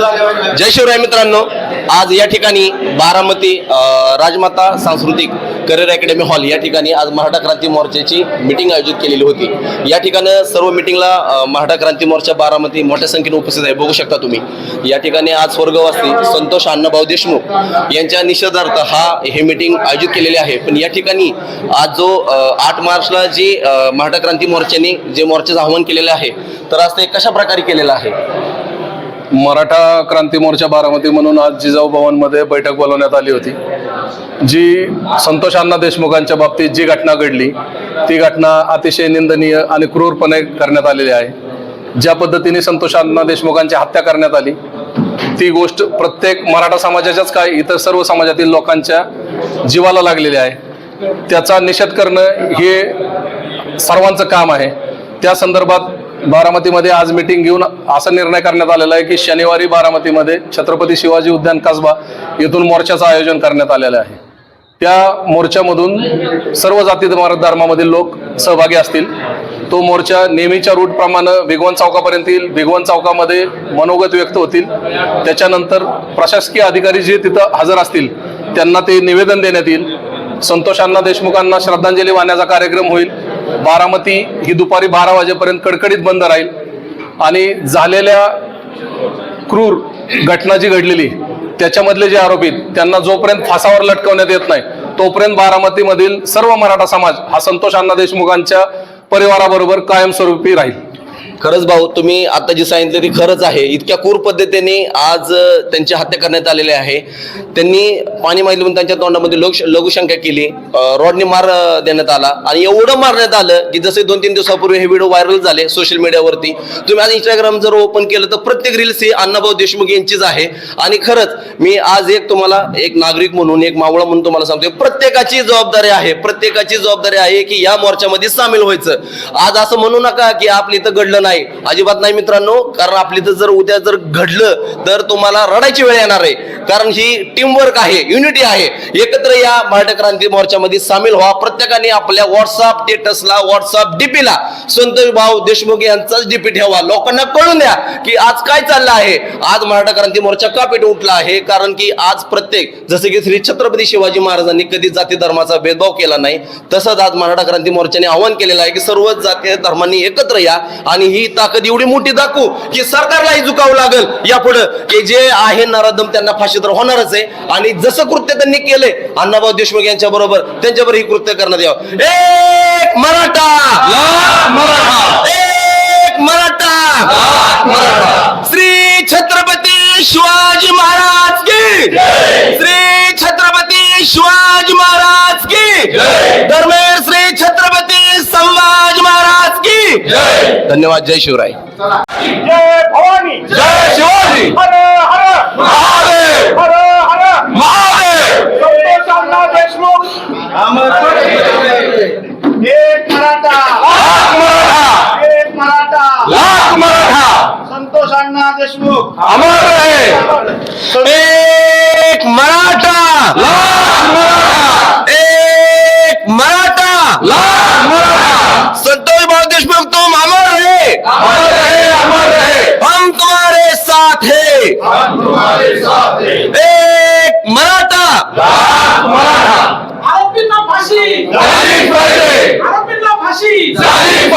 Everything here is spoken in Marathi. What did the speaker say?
जय शिवराय मित्रांनो आज या ठिकाणी बारामती राजमाता सांस्कृतिक करिअर अकॅडमी हॉल या ठिकाणी आज मराठा क्रांती मोर्चाची मिटिंग आयोजित केलेली होती. या ठिकाणी सर्व मिटिंगला मराठा क्रांती मोर्चा बारामती मोठ्या संख्येने उपस्थित आहे. बघू शकता तुम्ही. या ठिकाणी आज स्वर्गवासी संतोष अण्णाभाऊ देशमुख यांच्या निषेधार्थ हा हे मिटिंग आयोजित केलेले आहे. पण या ठिकाणी आज जो आठ मार्चला जी मराठा क्रांती मोर्चाने जे मोर्चाचं आव्हान केलेलं आहे तर आज ते कशा प्रकारे केलेलं आहे? मराठा क्रांती मोर्चा बारामती म्हणून आज जिजाऊ भवनमध्ये बैठक बोलवण्यात आली होती. जी संतोष अण्णा देशमुखांच्या बाबतीत जी घटना घडली ती घटना अतिशय निंदनीय आणि क्रूरपणे करण्यात आलेली आहे. ज्या पद्धतीने संतोष अण्णा देशमुखांची हत्या करण्यात आली ती गोष्ट प्रत्येक मराठा समाजाच्याच काय इतर सर्व समाजातील लोकांच्या जीवाला लागलेली आहे. त्याचा निषेध करणं हे सर्वांचं काम आहे. त्या संदर्भात बारामतीमध्ये आज मिटिंग घेऊन असा निर्णय करण्यात आलेला आहे की शनिवारी बारामतीमध्ये छत्रपती शिवाजी उद्यान कसबा येथून मोर्चाचं आयोजन करण्यात आलेलं आहे. त्या मोर्चामधून सर्व जाती धर्मामधील लोक सहभागी असतील. तो मोर्चा नेहमीच्या रूटप्रमाणे भिगवण चौकापर्यंत येईल भिगवण चौकामध्ये मनोगत व्यक्त होतील. त्याच्यानंतर प्रशासकीय अधिकारी जे तिथं हजर असतील त्यांना ते निवेदन देण्यात येईल. संतोषांना देशमुखांना श्रद्धांजली वाहण्याचा कार्यक्रम होईल. बारामती ही दुपारी बारा वाजेपर्यंत कडकडीत बंद राहील. आणि झालेल्या क्रूर घटना जी घडलेली त्याच्यामधले जे आरोपी त्यांना जोपर्यंत फासावर लटकवण्यात येत नाही तोपर्यंत बारामतीमधील सर्व मराठा समाज हा संतोष अण्णा देशमुखांच्या परिवाराबरोबर कायमस्वरूपी राहील. खरंच भाऊ तुम्ही आता जी सांगितलं ती खरंच आहे. इतक्या क्रूर पद्धतीने आज त्यांची हत्या करण्यात आलेली आहे. त्यांनी पाणी माहिती म्हणून त्यांच्या तोंडामध्ये लोक लघुशंका केली. रॉडने मार देण्यात आला. आणि एवढं मारण्यात आलं की जसे दोन तीन दिवसापूर्वी हे व्हिडिओ व्हायरल झाले सोशल मीडियावरती. तुम्ही आज इंस्टाग्राम जर ओपन केलं तर प्रत्येक रील्स ही अण्णाभाऊ देशमुख यांचीच आहे. आणि खरंच मी आज एक तुम्हाला एक नागरिक म्हणून एक मावळा म्हणून तुम्हाला सांगतोय प्रत्येकाची जबाबदारी आहे. प्रत्येकाची जबाबदारी आहे की या मोर्चामध्ये सामील व्हायचं. आज असं म्हणू नका की आपली इथं घडलं नाही. नाही. अजिबात नाही मित्रांनो कारण आपली तर जर उद्या जर घडलं तर तुम्हाला रडायची वेळ येणार आहे. कारण ही टीमवर्क आहे युनिटी आहे. एकत्र या मराठा क्रांती मोर्चामध्ये सामील व्हा. प्रत्येकाने आपल्या व्हॉट्सअप स्टेटसला व्हॉट्सअप डीपीला संतोष भाऊ देशमुख यांचाच डीपी ठेवा. लोकांना कळून द्या की आज काय चाललं आहे. आज मराठा क्रांती मोर्चा का पेट उठला आहे? कारण की आज प्रत्येक जसे की श्री छत्रपती शिवाजी महाराजांनी कधी जाती धर्माचा भेदभाव केला नाही तसंच आज मराठा क्रांती मोर्चाने आवाहन केलेलं आहे की सर्व जाती धर्मांनी एकत्र या आणि ही ताकद एवढी मोठी दाखवू की सरकारलाही झुकावं लागेल. यापुढं की जे आहे नराधम त्यांना फाशी तर होणारच आहे. आणि जसं कृत्य त्यांनी केलंय अण्णाभाऊ देशमुख यांच्या बरोबर त्यांच्यावर ही कृत्य करण्यात यावं. एक मराठा! एक मराठा! श्री छत्रपती शिवाजी महाराज की श्री छत्रपती शिवाजी महाराज की धर्मेश श्री छत्रपती संभाजी महाराज की धन्यवाद जय शिवराय. जय भवानी। जय शिवाजी। हर हर। महादेव। हर हर। महादेव। संतोष अण्णा देशमुख। एक मराठा। मराठा। एक मराठा। लाख मराठा। संतोष अण्णा देशमुख। अमर रहे एक मराठा। लाख मराठा एक मराठा लाख मराठा संतोष भाऊ देशमुख तुम अमर रहे अमर रहे अमर रहे हम तुम्हारे साथ है हम तुम्हारे साथ है एक मराठा लाख मराठा आरोपींना फाशी झाली पाहिजे आरोपींना फाशी झाली